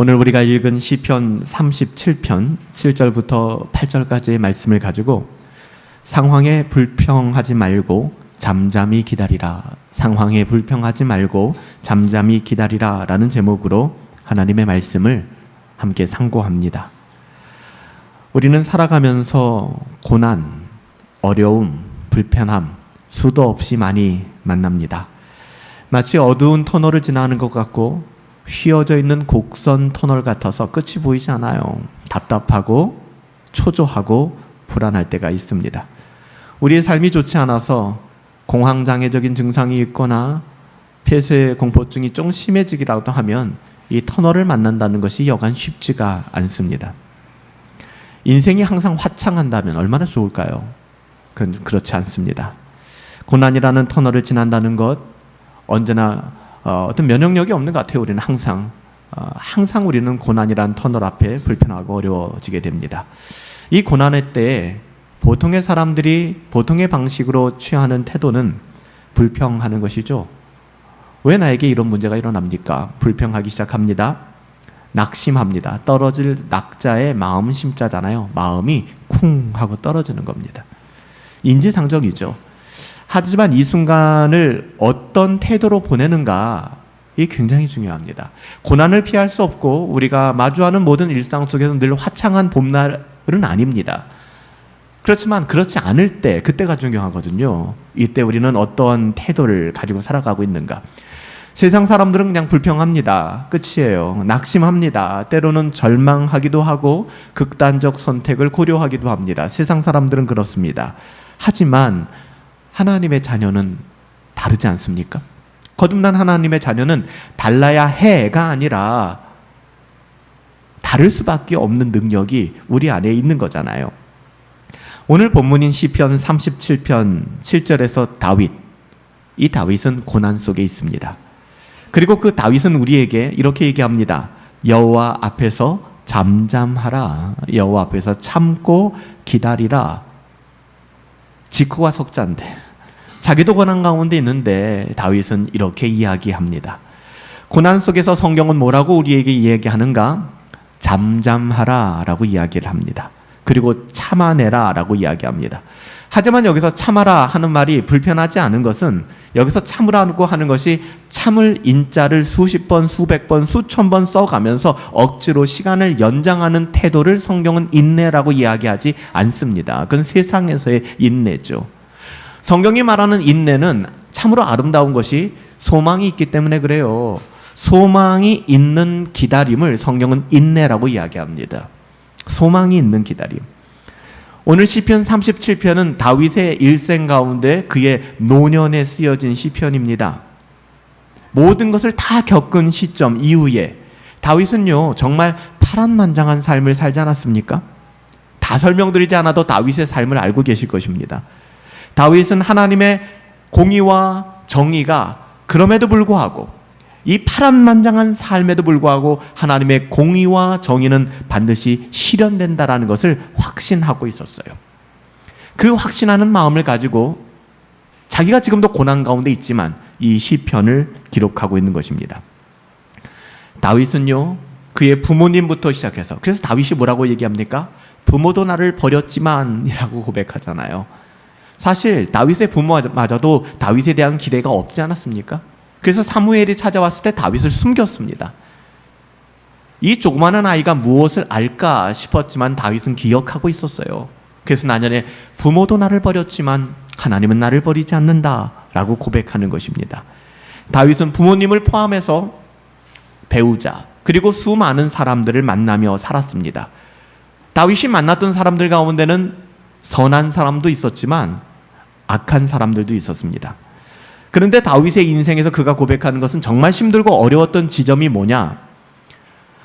오늘 우리가 읽은 시편 37편 7절부터 8절까지의 말씀을 가지고 상황에 불평하지 말고 잠잠히 기다리라. 상황에 불평하지 말고 잠잠히 기다리라 라는 제목으로 하나님의 말씀을 함께 상고합니다. 우리는 살아가면서 고난, 어려움, 불편함 수도 없이 많이 만납니다. 마치 어두운 터널을 지나는 것 같고 휘어져 있는 곡선 터널 같아서 끝이 보이지 않아요. 답답하고 초조하고 불안할 때가 있습니다. 우리의 삶이 좋지 않아서 공황장애적인 증상이 있거나 폐쇄 공포증이 좀 심해지기라도 하면 이 터널을 만난다는 것이 여간 쉽지가 않습니다. 인생이 항상 화창한다면 얼마나 좋을까요? 그렇지 않습니다. 고난이라는 터널을 지난다는 것 언제나 어, 떤 면역력이 없는 것 같아요. 우리는 항상 어, 항상 우리는 고난이라는 터널 앞에 불편하고 어려워지게 됩니다. 이 고난의 때에 보통의 사람들이 보통의 방식으로 취하는 태도는 불평하는 것이죠. 왜 나에게 이런 문제가 일어납니까? 불평하기 시작합니다. 낙심합니다. 떨어질 낙자의 마음 심자잖아요. 마음이 쿵 하고 떨어지는 겁니다. 인지상정이죠. 하지만 이 순간을 어떤 태도로 보내는가 이 굉장히 중요합니다. 고난을 피할 수 없고 우리가 마주하는 모든 일상 속에서 늘 화창한 봄날은 아닙니다. 그렇지만 그렇지 않을 때 그때가 중요하거든요. 이때 우리는 어떤 태도를 가지고 살아가고 있는가? 세상 사람들은 그냥 불평합니다. 끝이에요. 낙심합니다. 때로는 절망하기도 하고 극단적 선택을 고려하기도 합니다. 세상 사람들은 그렇습니다. 하지만 하나님의 자녀는 다르지 않습니까? 거듭난 하나님의 자녀는 달라야 해가 아니라 다를 수밖에 없는 능력이 우리 안에 있는 거잖아요. 오늘 본문인 시편 37편 7절에서 다윗 이 다윗은 고난 속에 있습니다. 그리고 그 다윗은 우리에게 이렇게 얘기합니다. 여호와 앞에서 잠잠하라. 여호와 앞에서 참고 기다리라. 지코가 속자인데 자기도 고난 가운데 있는데 다윗은 이렇게 이야기합니다. 고난 속에서 성경은 뭐라고 우리에게 이야기하는가? 잠잠하라 라고 이야기를 합니다. 그리고 참아내라 라고 이야기합니다. 하지만 여기서 참아라 하는 말이 불편하지 않은 것은 여기서 참으라고 하는 것이 참을 인자를 수십 번, 수백 번, 수천 번 써가면서 억지로 시간을 연장하는 태도를 성경은 인내라고 이야기하지 않습니다. 그건 세상에서의 인내죠. 성경이 말하는 인내는 참으로 아름다운 것이 소망이 있기 때문에 그래요. 소망이 있는 기다림을 성경은 인내라고 이야기합니다. 소망이 있는 기다림. 오늘 시편 37편은 다윗의 일생 가운데 그의 노년에 쓰여진 시편입니다. 모든 것을 다 겪은 시점 이후에 다윗은요 정말 파란만장한 삶을 살지 않았습니까? 다 설명드리지 않아도 다윗의 삶을 알고 계실 것입니다. 다윗은 하나님의 공의와 정의가 그럼에도 불구하고 이 파란만장한 삶에도 불구하고 하나님의 공의와 정의는 반드시 실현된다라는 것을 확신하고 있었어요. 그 확신하는 마음을 가지고 자기가 지금도 고난 가운데 있지만 이 시편을 기록하고 있는 것입니다. 다윗은요 그의 부모님부터 시작해서 그래서 다윗이 뭐라고 얘기합니까? 부모도 나를 버렸지만이라고 고백하잖아요. 사실 다윗의 부모마저도 다윗에 대한 기대가 없지 않았습니까? 그래서 사무엘이 찾아왔을 때 다윗을 숨겼습니다. 이 조그마한 아이가 무엇을 알까 싶었지만 다윗은 기억하고 있었어요. 그래서 나년에 부모도 나를 버렸지만 하나님은 나를 버리지 않는다라고 고백하는 것입니다. 다윗은 부모님을 포함해서 배우자 그리고 수많은 사람들을 만나며 살았습니다. 다윗이 만났던 사람들 가운데는 선한 사람도 있었지만 악한 사람들도 있었습니다. 그런데 다윗의 인생에서 그가 고백하는 것은 정말 힘들고 어려웠던 지점이 뭐냐?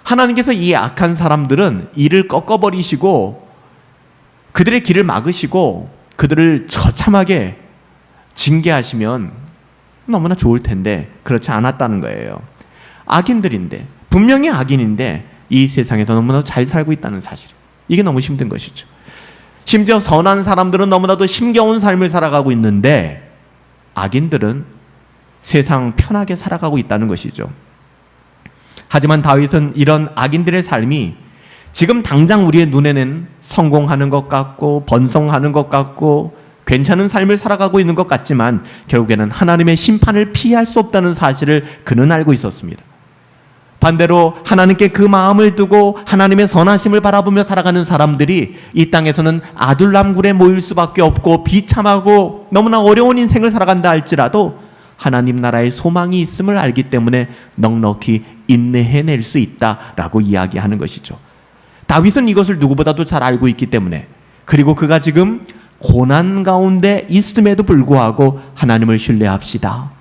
하나님께서 이 악한 사람들은 이를 꺾어버리시고 그들의 길을 막으시고 그들을 처참하게 징계하시면 너무나 좋을 텐데 그렇지 않았다는 거예요. 악인들인데 분명히 악인인데 이 세상에서 너무나 잘 살고 있다는 사실. 이게 너무 힘든 것이죠. 심지어 선한 사람들은 너무나도 힘겨운 삶을 살아가고 있는데 악인들은 세상 편하게 살아가고 있다는 것이죠. 하지만 다윗은 이런 악인들의 삶이 지금 당장 우리의 눈에는 성공하는 것 같고 번성하는 것 같고 괜찮은 삶을 살아가고 있는 것 같지만 결국에는 하나님의 심판을 피할 수 없다는 사실을 그는 알고 있었습니다. 반대로 하나님께 그 마음을 두고 하나님의 선하심을 바라보며 살아가는 사람들이 이 땅에서는 아둘람굴에 모일 수밖에 없고 비참하고 너무나 어려운 인생을 살아간다 할지라도 하나님 나라의 소망이 있음을 알기 때문에 넉넉히 인내해낼 수 있다라고 이야기하는 것이죠. 다윗은 이것을 누구보다도 잘 알고 있기 때문에 그리고 그가 지금 고난 가운데 있음에도 불구하고 하나님을 신뢰합시다.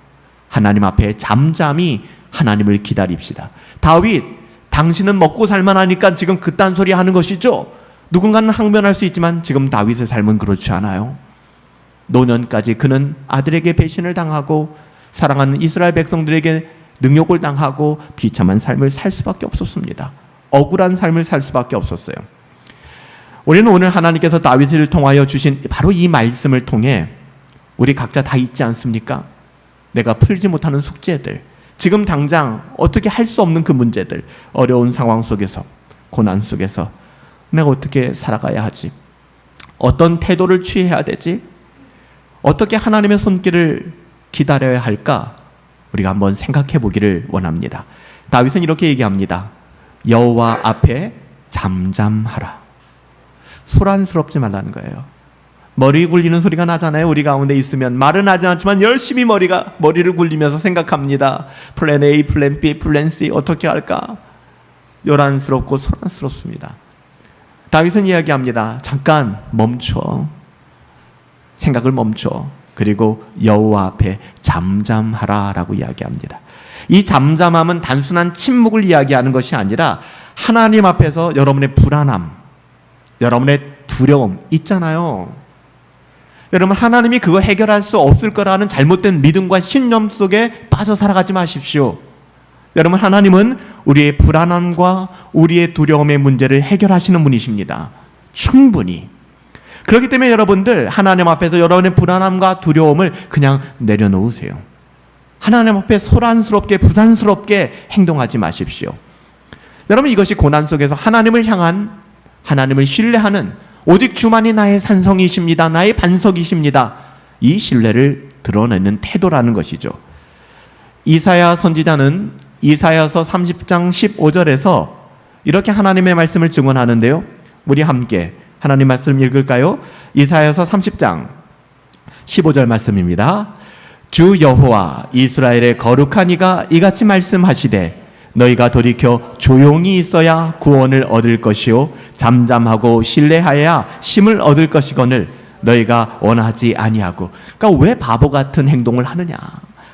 하나님 앞에 잠잠히 하나님을 기다립시다. 다윗, 당신은 먹고 살만하니까 지금 그딴 소리 하는 것이죠. 누군가는 항변할 수 있지만 지금 다윗의 삶은 그렇지 않아요. 노년까지 그는 아들에게 배신을 당하고 사랑하는 이스라엘 백성들에게 능욕을 당하고 비참한 삶을 살 수밖에 없었습니다. 억울한 삶을 살 수밖에 없었어요. 우리는 오늘 하나님께서 다윗을 통하여 주신 바로 이 말씀을 통해 우리 각자 다 있지 않습니까? 내가 풀지 못하는 숙제들, 지금 당장 어떻게 할 수 없는 그 문제들, 어려운 상황 속에서, 고난 속에서 내가 어떻게 살아가야 하지? 어떤 태도를 취해야 되지? 어떻게 하나님의 손길을 기다려야 할까? 우리가 한번 생각해 보기를 원합니다. 다윗은 이렇게 얘기합니다. 여호와 앞에 잠잠하라. 소란스럽지 말라는 거예요. 머리 굴리는 소리가 나잖아요. 우리 가운데 있으면 말은 하지 않지만 열심히 머리가 머리를 굴리면서 생각합니다. 플랜 A, 플랜 B, 플랜 C 어떻게 할까? 요란스럽고 소란스럽습니다. 다윗은 이야기합니다. 잠깐 멈춰. 생각을 멈춰. 그리고 여호와 앞에 잠잠하라라고 이야기합니다. 이 잠잠함은 단순한 침묵을 이야기하는 것이 아니라 하나님 앞에서 여러분의 불안함, 여러분의 두려움 있잖아요. 여러분 하나님이 그거 해결할 수 없을 거라는 잘못된 믿음과 신념 속에 빠져 살아가지 마십시오. 여러분 하나님은 우리의 불안함과 우리의 두려움의 문제를 해결하시는 분이십니다. 충분히. 그렇기 때문에 여러분들 하나님 앞에서 여러분의 불안함과 두려움을 그냥 내려놓으세요. 하나님 앞에 소란스럽게 부산스럽게 행동하지 마십시오. 여러분 이것이 고난 속에서 하나님을 향한 하나님을 신뢰하는 오직 주만이 나의 산성이십니다. 나의 반석이십니다. 이 신뢰를 드러내는 태도라는 것이죠. 이사야 선지자는 이사야서 30장 15절에서 이렇게 하나님의 말씀을 증언하는데요. 우리 함께 하나님 말씀 읽을까요? 이사야서 30장 15절 말씀입니다. 주 여호와 이스라엘의 거룩한 이가 이같이 말씀하시되 너희가 돌이켜 조용히 있어야 구원을 얻을 것이요 잠잠하고 신뢰하여야 힘을 얻을 것이거늘 너희가 원하지 아니하고. 그러니까 왜 바보 같은 행동을 하느냐?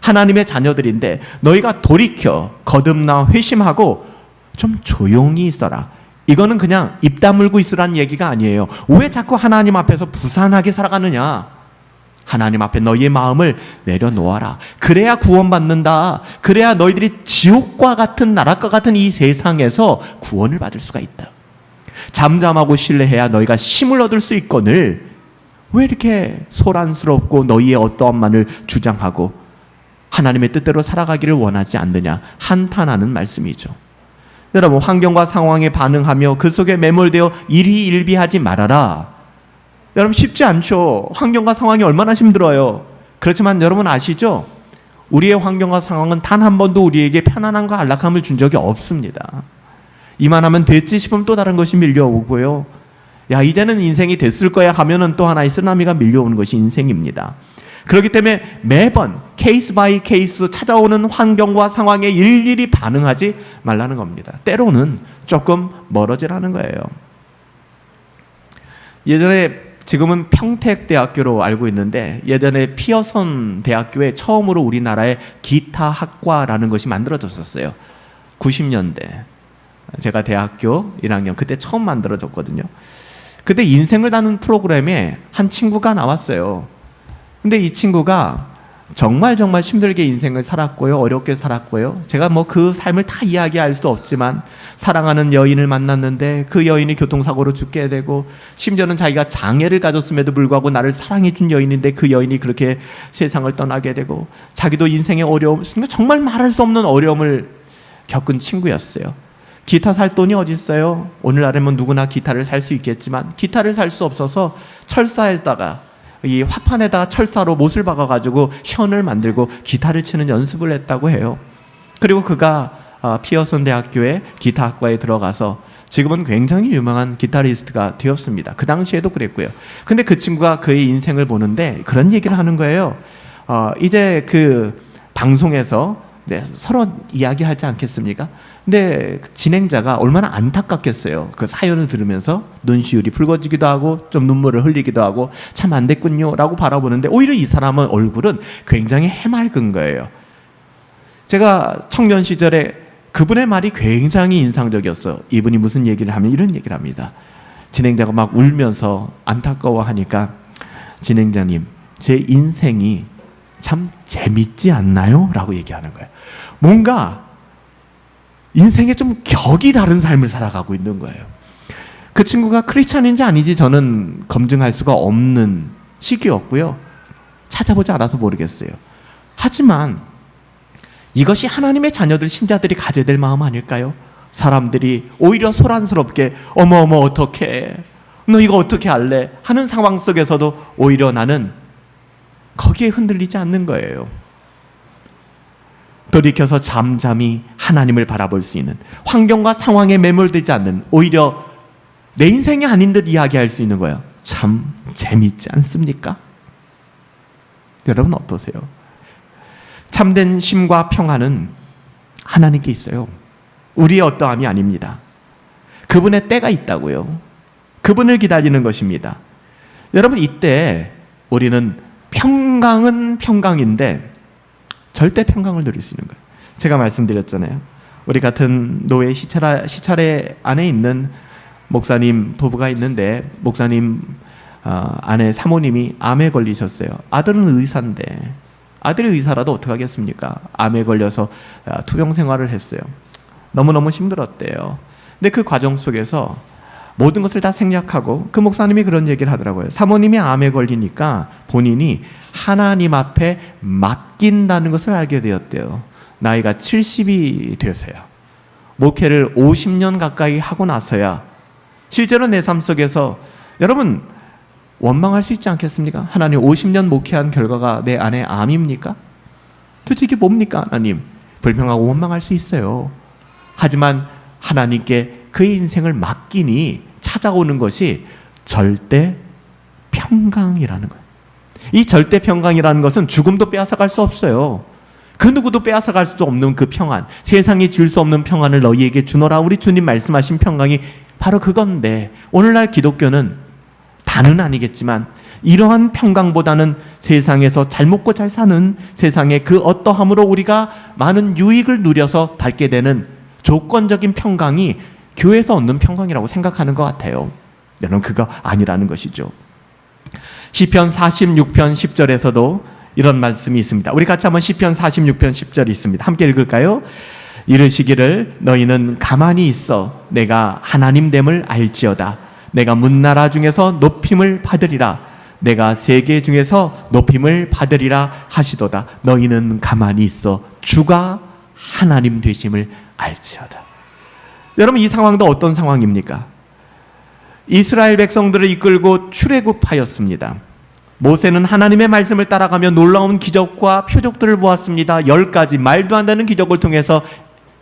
하나님의 자녀들인데 너희가 돌이켜 거듭나 회심하고 좀 조용히 있어라. 이거는 그냥 입 다물고 있으라는 얘기가 아니에요. 왜 자꾸 하나님 앞에서 부산하게 살아가느냐 하나님 앞에 너희의 마음을 내려놓아라. 그래야 구원받는다. 그래야 너희들이 지옥과 같은 나락과 같은 이 세상에서 구원을 받을 수가 있다. 잠잠하고 신뢰해야 너희가 힘을 얻을 수 있거늘 왜 이렇게 소란스럽고 너희의 어떠함만을 주장하고 하나님의 뜻대로 살아가기를 원하지 않느냐 한탄하는 말씀이죠. 여러분 환경과 상황에 반응하며 그 속에 매몰되어 일희일비하지 말아라. 여러분 쉽지 않죠. 환경과 상황이 얼마나 힘들어요. 그렇지만 여러분 아시죠? 우리의 환경과 상황은 단 한 번도 우리에게 편안함과 안락함을 준 적이 없습니다. 이만하면 됐지 싶으면 또 다른 것이 밀려오고요. 야 이제는 인생이 됐을 거야 하면은 또 하나의 쓰나미가 밀려오는 것이 인생입니다. 그렇기 때문에 매번 케이스 바이 케이스 찾아오는 환경과 상황에 일일이 반응하지 말라는 겁니다. 때로는 조금 멀어지라는 거예요. 예전에 지금은 평택대학교로 알고 있는데 예전에 피어선 대학교에 처음으로 우리나라에 기타 학과라는 것이 만들어졌었어요. 90년대. 제가 대학교 1학년 그때 처음 만들어졌거든요. 그때 인생을 다는 프로그램에 한 친구가 나왔어요. 근데 이 친구가 정말 정말 힘들게 인생을 살았고요. 어렵게 살았고요. 제가 뭐 그 삶을 다 이야기할 수 없지만 사랑하는 여인을 만났는데 그 여인이 교통사고로 죽게 되고 심지어는 자기가 장애를 가졌음에도 불구하고 나를 사랑해 준 여인인데 그 여인이 그렇게 세상을 떠나게 되고 자기도 인생의 어려움 정말 말할 수 없는 어려움을 겪은 친구였어요. 기타 살 돈이 어디 있어요? 오늘날에면 누구나 기타를 살 수 있겠지만 기타를 살 수 없어서 철사에다가 이 화판에다가 철사로 못을 박아가지고 현을 만들고 기타를 치는 연습을 했다고 해요. 그리고 그가 아, 피어슨 대학교의 기타학과에 들어가서 지금은 굉장히 유명한 기타리스트가 되었습니다. 그 당시에도 그랬고요. 근데 그 친구가 그의 인생을 보는데 그런 얘기를 하는 거예요. 어, 이제 그 방송에서 네, 서로 이야기하지 않겠습니까? 근데 그 진행자가 얼마나 안타깝겠어요. 그 사연을 들으면서 눈시울이 붉어지기도 하고 좀 눈물을 흘리기도 하고 참 안 됐군요라고 바라보는데 오히려 이 사람은 얼굴은 굉장히 해맑은 거예요. 제가 청년 시절에 그분의 말이 굉장히 인상적이었어. 이분이 무슨 얘기를 하면 이런 얘기를 합니다. 진행자가 막 울면서 안타까워하니까 진행자님, 제 인생이 참 재밌지 않나요? 라고 얘기하는 거예요. 뭔가 인생에 좀 격이 다른 삶을 살아가고 있는 거예요. 그 친구가 크리스찬인지 아니지 저는 검증할 수가 없는 시기였고요. 찾아보지 않아서 모르겠어요. 하지만 이것이 하나님의 자녀들 신자들이 가져야 될 마음 아닐까요? 사람들이 오히려 소란스럽게 어머 어머 어떻게 너 이거 어떻게 할래 하는 상황 속에서도 오히려 나는 거기에 흔들리지 않는 거예요. 돌이켜서 잠잠히 하나님을 바라볼 수 있는 환경과 상황에 매몰되지 않는 오히려 내 인생이 아닌 듯 이야기할 수 있는 거예요. 참 재밌지 않습니까? 여러분 어떠세요? 참된 심과 평안은 하나님께 있어요. 우리의 어떠함이 아닙니다. 그분의 때가 있다고요. 그분을 기다리는 것입니다. 여러분 이때 우리는 평강은 평강인데 절대 평강을 누릴 수 있는 거예요. 제가 말씀드렸잖아요. 우리 같은 노예 시차라, 시차례 안에 있는 목사님 부부가 있는데 목사님 어, 아내 사모님이 암에 걸리셨어요. 아들은 의사인데 아들이 의사라도 어떻게 하겠습니까? 암에 걸려서 아, 투병 생활을 했어요. 너무너무 힘들었대요. 근데 그 과정 속에서 모든 것을 다 생략하고 그 목사님이 그런 얘기를 하더라고요. 사모님이 암에 걸리니까 본인이 하나님 앞에 맡긴다는 것을 알게 되었대요. 나이가 70이 되세요. 목회를 50년 가까이 하고 나서야 실제로 내 삶 속에서 여러분 원망할 수 있지 않겠습니까? 하나님 50년 목회한 결과가 내 안에 암입니까? 도대체 이게 뭡니까, 하나님? 불평하고 원망할 수 있어요. 하지만 하나님께 그의 인생을 맡기니 찾아오는 것이 절대 평강이라는 거예요. 이 절대 평강이라는 것은 죽음도 빼앗아갈 수 없어요. 그 누구도 빼앗아갈 수 없는 그 평안, 세상이 줄 수 없는 평안을 너희에게 주노라 우리 주님 말씀하신 평강이 바로 그건데 오늘날 기독교는 다는 아니겠지만 이러한 평강보다는 세상에서 잘 먹고 잘 사는 세상의 그 어떠함으로 우리가 많은 유익을 누려서 받게 되는 조건적인 평강이 교회에서 얻는 평강이라고 생각하는 것 같아요. 여러분 그거 아니라는 것이죠. 시편 46편 10절에서도 이런 말씀이 있습니다. 우리 같이 한번 시편 46편 10절 있습니다. 함께 읽을까요? 이르시기를 너희는 가만히 있어 내가 하나님 됨을 알지어다. 내가 문나라 중에서 높임을 받으리라. 내가 세계 중에서 높임을 받으리라 하시도다. 너희는 가만히 있어 주가 하나님 되심을 알지어다. 여러분 이 상황도 어떤 상황입니까? 이스라엘 백성들을 이끌고 출애굽하였습니다. 모세는 하나님의 말씀을 따라가며 놀라운 기적과 표적들을 보았습니다. 열 가지 말도 안 되는 기적을 통해서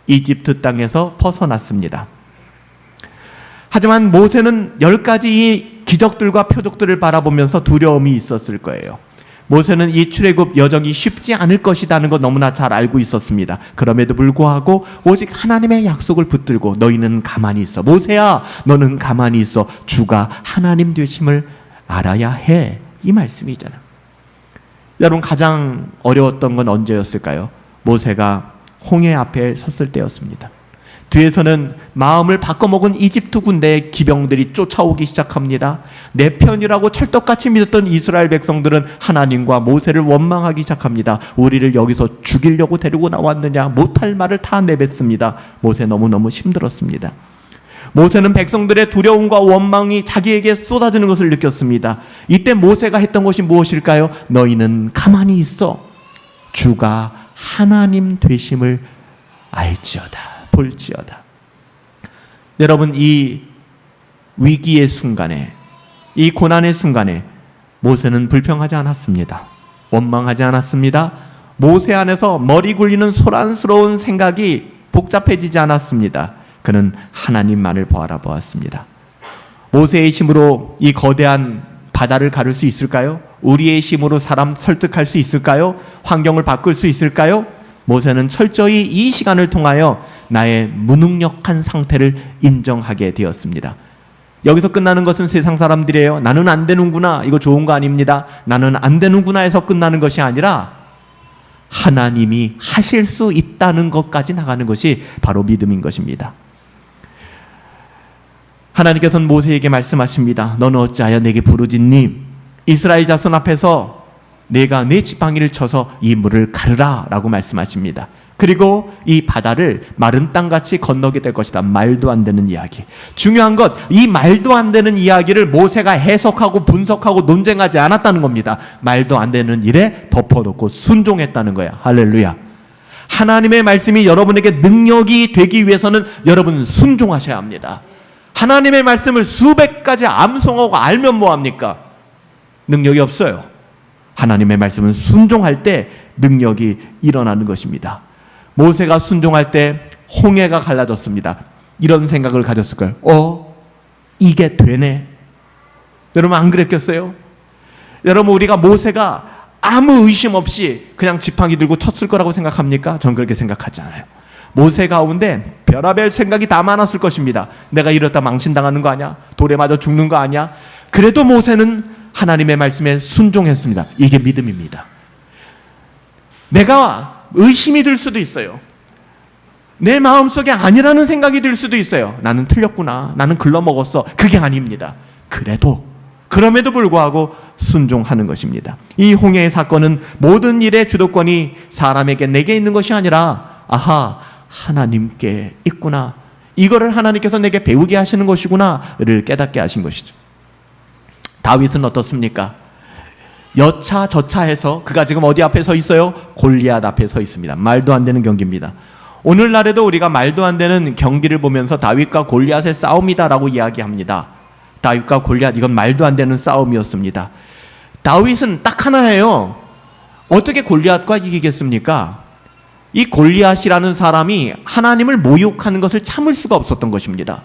이집트 땅에서 벗어났습니다. 하지만 모세는 열 가지 기적들과 표적들을 바라보면서 두려움이 있었을 거예요. 모세는 이 출애굽 여정이 쉽지 않을 것이라는 거 너무나 잘 알고 있었습니다. 그럼에도 불구하고 오직 하나님의 약속을 붙들고 너희는 가만히 있어. 모세야, 너는 가만히 있어. 주가 하나님 되심을 알아야 해. 이 말씀이잖아요. 여러분 가장 어려웠던 건 언제였을까요? 모세가 홍해 앞에 섰을 때였습니다. 뒤에서는 마음을 바꿔먹은 이집트 군대의 기병들이 쫓아오기 시작합니다. 내 편이라고 찰떡같이 믿었던 이스라엘 백성들은 하나님과 모세를 원망하기 시작합니다. 우리를 여기서 죽이려고 데리고 나왔느냐 못할 말을 다 내뱉습니다. 모세 너무너무 힘들었습니다. 모세는 백성들의 두려움과 원망이 자기에게 쏟아지는 것을 느꼈습니다. 이때 모세가 했던 것이 무엇일까요? 너희는 가만히 있어. 주가 하나님 되심을 알지어다. 볼지어다. 여러분 이 위기의 순간에 이 고난의 순간에 모세는 불평하지 않았습니다. 원망하지 않았습니다. 모세 안에서 머리 굴리는 소란스러운 생각이 복잡해지지 않았습니다. 그는 하나님만을 바라보았습니다. 모세의 힘으로 이 거대한 바다를 가를 수 있을까요? 우리의 힘으로 사람 설득할 수 있을까요? 환경을 바꿀 수 있을까요? 모세는 철저히 이 시간을 통하여 나의 무능력한 상태를 인정하게 되었습니다. 여기서 끝나는 것은 세상 사람들이에요. 나는 안 되는구나. 이거 좋은 거 아닙니다. 나는 안 되는구나 해서 끝나는 것이 아니라 하나님이 하실 수 있다는 것까지 나가는 것이 바로 믿음인 것입니다. 하나님께서는 모세에게 말씀하십니다. 너는 어찌하여 내게 부르짖니? 이스라엘 자손 앞에서 내가 내 지팡이를 쳐서 이 물을 가르라라고 말씀하십니다. 그리고 이 바다를 마른 땅같이 건너게 될 것이다. 말도 안 되는 이야기. 중요한 것, 이 말도 안 되는 이야기를 모세가 해석하고 분석하고 논쟁하지 않았다는 겁니다. 말도 안 되는 일에 덮어놓고 순종했다는 거야. 할렐루야. 하나님의 말씀이 여러분에게 능력이 되기 위해서는 여러분 순종하셔야 합니다. 하나님의 말씀을 수백 가지 암송하고 알면 뭐합니까? 능력이 없어요. 하나님의 말씀은 순종할 때 능력이 일어나는 것입니다. 모세가 순종할 때 홍해가 갈라졌습니다. 이런 생각을 가졌을 거예요. 어? 이게 되네. 여러분 안 그랬겠어요? 여러분 우리가 모세가 아무 의심 없이 그냥 지팡이 들고 쳤을 거라고 생각합니까? 전 그렇게 생각하지 않아요. 모세 가운데 별하별 생각이 다 많았을 것입니다. 내가 이러다 망신당하는 거 아니야? 돌에 맞아 죽는 거 아니야? 그래도 모세는 하나님의 말씀에 순종했습니다. 이게 믿음입니다. 내가 의심이 들 수도 있어요. 내 마음속에 아니라는 생각이 들 수도 있어요. 나는 틀렸구나. 나는 글러먹었어. 그게 아닙니다. 그래도 그럼에도 불구하고 순종하는 것입니다. 이 홍해의 사건은 모든 일의 주도권이 사람에게 내게 있는 것이 아니라 아하 하나님께 있구나. 이거를 하나님께서 내게 배우게 하시는 것이구나를 깨닫게 하신 것이죠. 다윗은 어떻습니까? 여차 저차 해서 그가 지금 어디 앞에 서 있어요? 골리앗 앞에 서 있습니다. 말도 안 되는 경기입니다. 오늘날에도 우리가 말도 안 되는 경기를 보면서 다윗과 골리앗의 싸움이다라고 이야기합니다. 다윗과 골리앗 이건 말도 안 되는 싸움이었습니다. 다윗은 딱 하나예요. 어떻게 골리앗과 이기겠습니까? 이 골리앗이라는 사람이 하나님을 모욕하는 것을 참을 수가 없었던 것입니다.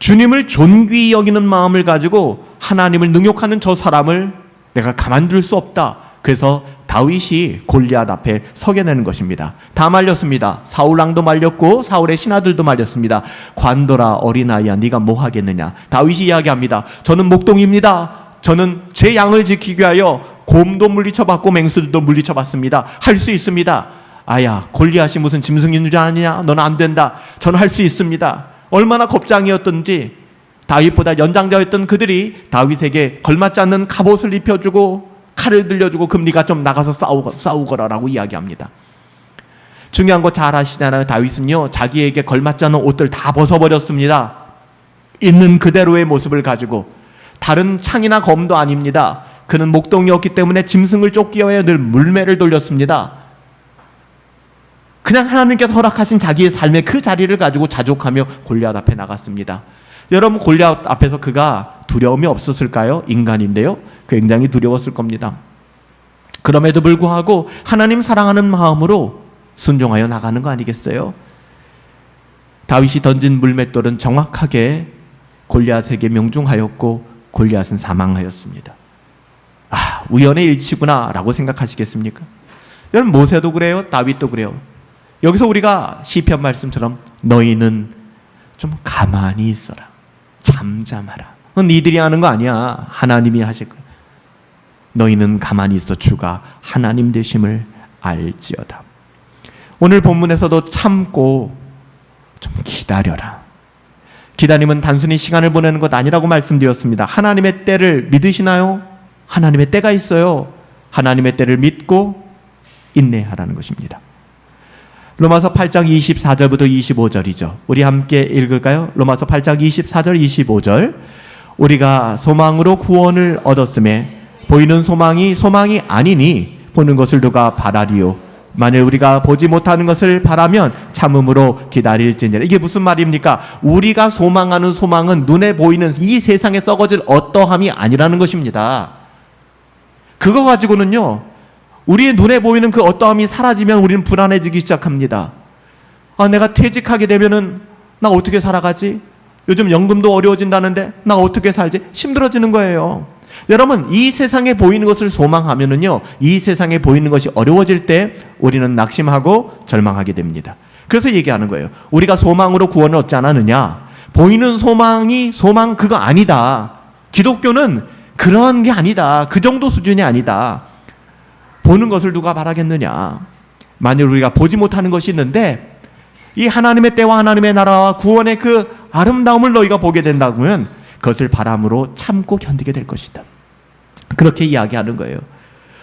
주님을 존귀히 여기는 마음을 가지고 하나님을 능욕하는 저 사람을 내가 가만둘 수 없다. 그래서 다윗이 골리앗 앞에 서게 되는 것입니다. 다 말렸습니다. 사울 왕도 말렸고 사울의 신하들도 말렸습니다. 관도라 어린아이야 네가 뭐 하겠느냐. 다윗이 이야기합니다. 저는 목동입니다. 저는 제 양을 지키기 위하여 곰도 물리쳐봤고 맹수들도 물리쳐봤습니다. 할 수 있습니다. 아야 골리앗이 무슨 짐승인 줄 아느냐? 너는 안 된다. 저는 할 수 있습니다. 얼마나 겁장이었던지 다윗보다 연장자였던 그들이 다윗에게 걸맞지 않는 갑옷을 입혀주고 칼을 들려주고 네가 좀 나가서 싸우거, 싸우거라라고 이야기합니다. 중요한 거 잘 아시잖아요. 다윗은요 자기에게 걸맞지 않는 옷들 다 벗어버렸습니다. 있는 그대로의 모습을 가지고 다른 창이나 검도 아닙니다. 그는 목동이었기 때문에 짐승을 쫓기 위해 늘 물매를 돌렸습니다. 그냥 하나님께서 허락하신 자기의 삶의 그 자리를 가지고 자족하며 골리앗 앞에 나갔습니다. 여러분 골리앗 앞에서 그가 두려움이 없었을까요? 인간인데요. 굉장히 두려웠을 겁니다. 그럼에도 불구하고 하나님 사랑하는 마음으로 순종하여 나가는 거 아니겠어요? 다윗이 던진 물맷돌은 정확하게 골리앗에게 명중하였고 골리앗은 사망하였습니다. 아, 우연의 일치구나라고 생각하시겠습니까? 여러분 모세도 그래요. 다윗도 그래요. 여기서 우리가 시편 말씀처럼 너희는 좀 가만히 있어라. 잠잠하라. 그건 니들이 하는 거 아니야. 하나님이 하실 거야. 너희는 가만히 있어 주가 하나님 되심을 알지어다. 오늘 본문에서도 참고 좀 기다려라. 기다림은 단순히 시간을 보내는 것 아니라고 말씀드렸습니다. 하나님의 때를 믿으시나요? 하나님의 때가 있어요. 하나님의 때를 믿고 인내하라는 것입니다. 로마서 8장 24절부터 25절이죠. 우리 함께 읽을까요? 로마서 8장 24절 25절. 우리가 소망으로 구원을 얻었음에 보이는 소망이 소망이 아니니 보는 것을 누가 바라리요 만일 우리가 보지 못하는 것을 바라면 참음으로 기다릴지니라. 이게 무슨 말입니까? 우리가 소망하는 소망은 눈에 보이는 이 세상에 썩어질 어떠함이 아니라는 것입니다. 그거 가지고는요, 우리의 눈에 보이는 그 어떠함이 사라지면 우리는 불안해지기 시작합니다. 아, 내가 퇴직하게 되면은 나 어떻게 살아가지? 요즘 연금도 어려워진다는데 나 어떻게 살지? 힘들어지는 거예요. 여러분, 이 세상에 보이는 것을 소망하면은요, 이 세상에 보이는 것이 어려워질 때 우리는 낙심하고 절망하게 됩니다. 그래서 얘기하는 거예요. 우리가 소망으로 구원을 얻지 않았느냐? 보이는 소망이 소망 그거 아니다. 기독교는 그러한 게 아니다. 그 정도 수준이 아니다. 보는 것을 누가 바라겠느냐? 만일 우리가 보지 못하는 것이 있는데 이 하나님의 때와 하나님의 나라와 구원의 그 아름다움을 너희가 보게 된다면 그것을 바람으로 참고 견디게 될 것이다. 그렇게 이야기하는 거예요.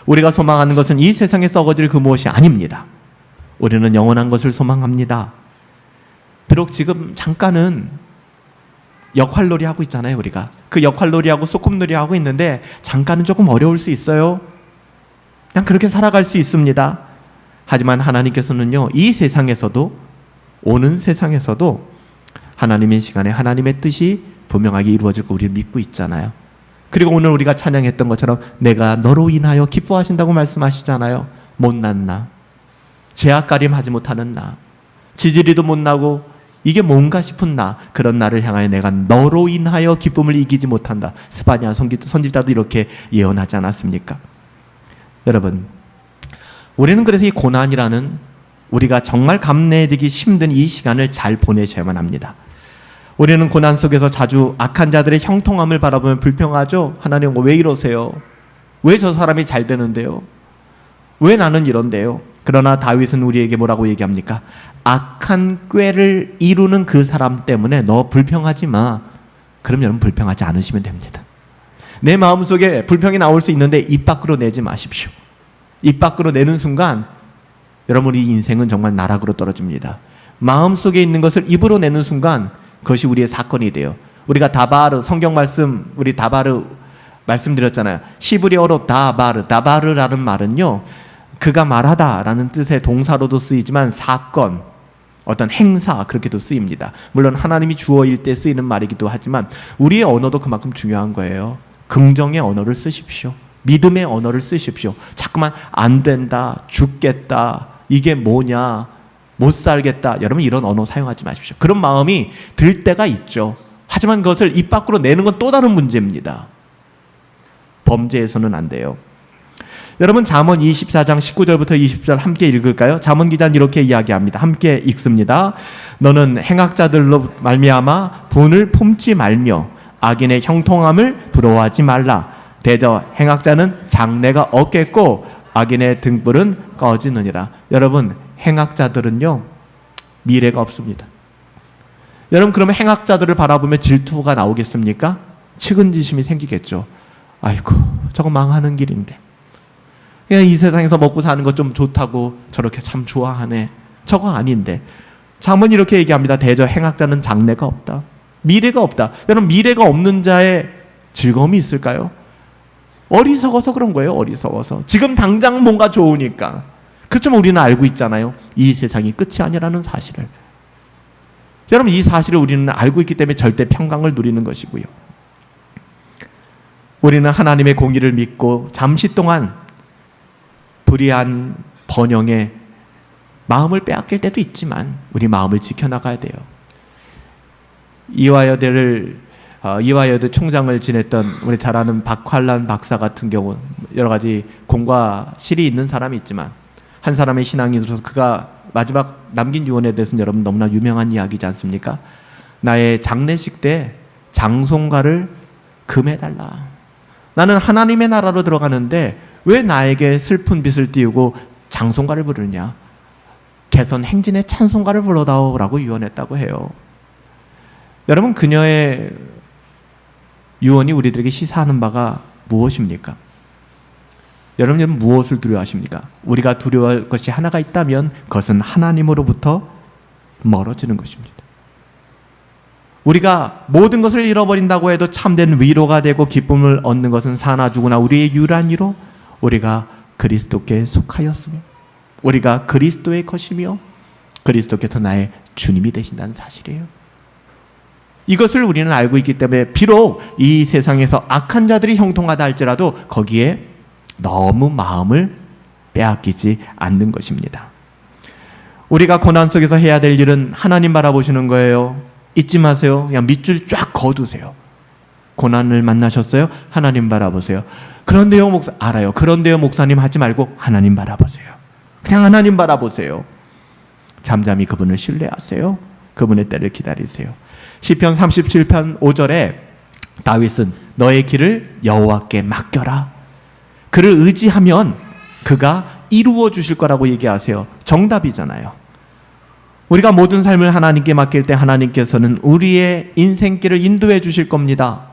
우리가 소망하는 것은 이 세상에 썩어질 그 무엇이 아닙니다. 우리는 영원한 것을 소망합니다. 비록 지금 잠깐은 역할놀이 하고 있잖아요, 우리가. 그 역할놀이하고 소꿉놀이 하고 있는데 잠깐은 조금 어려울 수 있어요. 그냥 그렇게 살아갈 수 있습니다. 하지만 하나님께서는요, 이 세상에서도 오는 세상에서도 하나님의 시간에 하나님의 뜻이 분명하게 이루어질 거 우리를 믿고 있잖아요. 그리고 오늘 우리가 찬양했던 것처럼 내가 너로 인하여 기뻐하신다고 말씀하시잖아요. 못난 나, 제약가림 하지 못하는 나, 지지리도 못 나고 이게 뭔가 싶은 나 그런 나를 향하여 내가 너로 인하여 기쁨을 이기지 못한다. 스파냐 선지자도 이렇게 예언하지 않았습니까? 여러분, 우리는 그래서 이 고난이라는 우리가 정말 감내되기 힘든 이 시간을 잘 보내셔야만 합니다. 우리는 고난 속에서 자주 악한 자들의 형통함을 바라보면 불평하죠. 하나님 왜 이러세요? 왜 저 사람이 잘 되는데요? 왜 나는 이런데요? 그러나 다윗은 우리에게 뭐라고 얘기합니까? 악한 꾀를 이루는 그 사람 때문에 너 불평하지 마. 그럼 여러분 불평하지 않으시면 됩니다. 내 마음속에 불평이 나올 수 있는데 입 밖으로 내지 마십시오. 입 밖으로 내는 순간 여러분 우리 인생은 정말 나락으로 떨어집니다. 마음속에 있는 것을 입으로 내는 순간 그것이 우리의 사건이 돼요. 우리가 다바르 성경 말씀 우리 다바르 말씀드렸잖아요. 시브리어로 다바르 다바르라는 말은요. 그가 말하다라는 뜻의 동사로도 쓰이지만 사건 어떤 행사 그렇게도 쓰입니다. 물론 하나님이 주어일 때 쓰이는 말이기도 하지만 우리의 언어도 그만큼 중요한 거예요. 긍정의 언어를 쓰십시오. 믿음의 언어를 쓰십시오. 자꾸만 안 된다, 죽겠다, 이게 뭐냐, 못 살겠다. 여러분 이런 언어 사용하지 마십시오. 그런 마음이 들 때가 있죠. 하지만 그것을 입 밖으로 내는 건 또 다른 문제입니다. 범죄에서는 안 돼요. 여러분 잠언 24장 19절부터 20절 함께 읽을까요? 잠언 기자는 이렇게 이야기합니다. 함께 읽습니다. 너는 행악자들로 말미암아 분을 품지 말며 악인의 형통함을 부러워하지 말라. 대저 행악자는 장래가 없겠고 악인의 등불은 꺼지느니라. 여러분 행악자들은요 미래가 없습니다. 여러분 그러면 행악자들을 바라보며 질투가 나오겠습니까? 측은지심이 생기겠죠. 아이고 저거 망하는 길인데. 그냥 이 세상에서 먹고 사는 것 좀 좋다고 저렇게 참 좋아하네. 저거 아닌데. 잠언 이렇게 얘기합니다. 대저 행악자는 장래가 없다. 미래가 없다. 여러분 미래가 없는 자의 즐거움이 있을까요? 어리석어서 그런 거예요. 어리석어서. 지금 당장 뭔가 좋으니까. 그렇지만 우리는 알고 있잖아요. 이 세상이 끝이 아니라는 사실을. 여러분 이 사실을 우리는 알고 있기 때문에 절대 평강을 누리는 것이고요. 우리는 하나님의 공의를 믿고 잠시 동안 불의한 번영에 마음을 빼앗길 때도 있지만 우리 마음을 지켜나가야 돼요. 이화여대를 어, 이화여대 총장을 지냈던 우리 잘 아는 박환란 박사 같은 경우 여러 가지 공과 실이 있는 사람이 있지만 한 사람의 신앙이 들어서 그가 마지막 남긴 유언에 대해서는 여러분 너무나 유명한 이야기지 않습니까? 나의 장례식 때 장송가를 금해달라. 나는 하나님의 나라로 들어가는데 왜 나에게 슬픈 빛을 띄우고 장송가를 부르냐? 개선 행진의 찬송가를 불러다오라고 유언했다고 해요. 여러분 그녀의 유언이 우리들에게 시사하는 바가 무엇입니까? 여러분 무엇을 두려워하십니까? 우리가 두려워할 것이 하나가 있다면 그것은 하나님으로부터 멀어지는 것입니다. 우리가 모든 것을 잃어버린다고 해도 참된 위로가 되고 기쁨을 얻는 것은 사나 죽으나 우리의 유일한 이로 우리가 그리스도께 속하였으며 우리가 그리스도의 것이며 그리스도께서 나의 주님이 되신다는 사실이에요. 이것을 우리는 알고 있기 때문에 비록 이 세상에서 악한 자들이 형통하다 할지라도 거기에 너무 마음을 빼앗기지 않는 것입니다. 우리가 고난 속에서 해야 될 일은 하나님 바라보시는 거예요. 잊지 마세요. 그냥 밑줄 쫙 거두세요. 고난을 만나셨어요? 하나님 바라보세요. 그런데요, 목사, 알아요. 그런데요, 목사님 하지 말고 하나님 바라보세요. 그냥 하나님 바라보세요. 잠잠히 그분을 신뢰하세요. 그분의 때를 기다리세요. 시편 37편 5절에 다윗은 너의 길을 여호와께 맡겨라. 그를 의지하면 그가 이루어 주실 거라고 얘기하세요. 정답이잖아요. 우리가 모든 삶을 하나님께 맡길 때 하나님께서는 우리의 인생길을 인도해 주실 겁니다.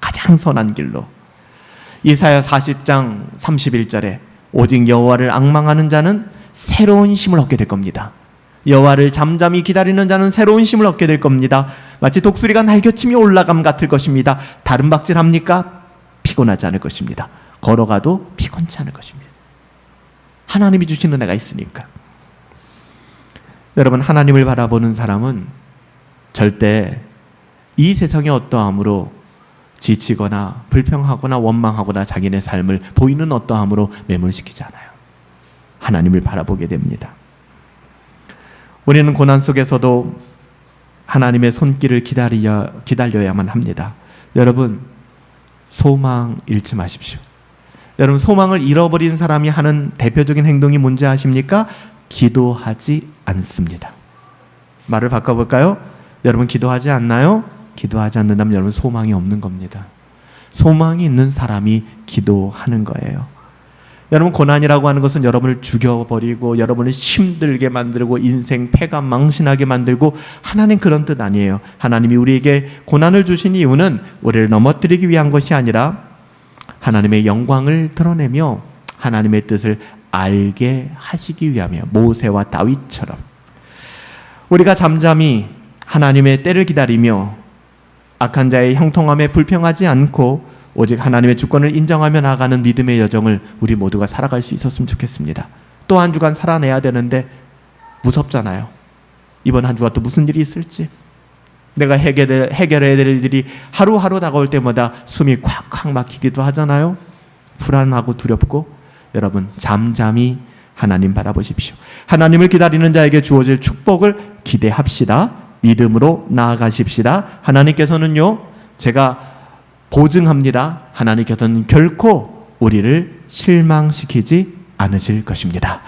가장 선한 길로. 이사야 40장 31절에 오직 여호와를 앙망하는 자는 새로운 힘을 얻게 될 겁니다. 여호와를 잠잠히 기다리는 자는 새로운 힘을 얻게 될 겁니다. 마치 독수리가 날개치며 올라감 같을 것입니다. 다른 박질합니까? 피곤하지 않을 것입니다. 걸어가도 피곤치 않을 것입니다. 하나님이 주신 은혜가 있으니까. 여러분 하나님을 바라보는 사람은 절대 이 세상의 어떠함으로 지치거나 불평하거나 원망하거나 자기네 삶을 보이는 어떠함으로 매몰시키지 않아요. 하나님을 바라보게 됩니다. 우리는 고난 속에서도 하나님의 손길을 기다려, 기다려야만 합니다. 여러분, 소망 잃지 마십시오. 여러분, 소망을 잃어버린 사람이 하는 대표적인 행동이 뭔지 아십니까? 기도하지 않습니다. 말을 바꿔볼까요? 여러분, 기도하지 않나요? 기도하지 않는다면 여러분, 소망이 없는 겁니다. 소망이 있는 사람이 기도하는 거예요. 여러분 고난이라고 하는 것은 여러분을 죽여버리고 여러분을 힘들게 만들고 인생 패가 망신하게 만들고 하나님 그런 뜻 아니에요. 하나님이 우리에게 고난을 주신 이유는 우리를 넘어뜨리기 위한 것이 아니라 하나님의 영광을 드러내며 하나님의 뜻을 알게 하시기 위함이에요. 모세와 다윗처럼 우리가 잠잠히 하나님의 때를 기다리며 악한 자의 형통함에 불평하지 않고 오직 하나님의 주권을 인정하며 나가는 믿음의 여정을 우리 모두가 살아갈 수 있었으면 좋겠습니다. 또 한 주간 살아내야 되는데 무섭잖아요. 이번 한 주가 또 무슨 일이 있을지. 내가 해결해, 해결해야 될 일이 하루하루 다가올 때마다 숨이 콱콱 막히기도 하잖아요. 불안하고 두렵고 여러분 잠잠히 하나님 바라보십시오. 하나님을 기다리는 자에게 주어질 축복을 기대합시다. 믿음으로 나아가십시다. 하나님께서는요, 제가 보증합니다. 하나님께서는 결코 우리를 실망시키지 않으실 것입니다.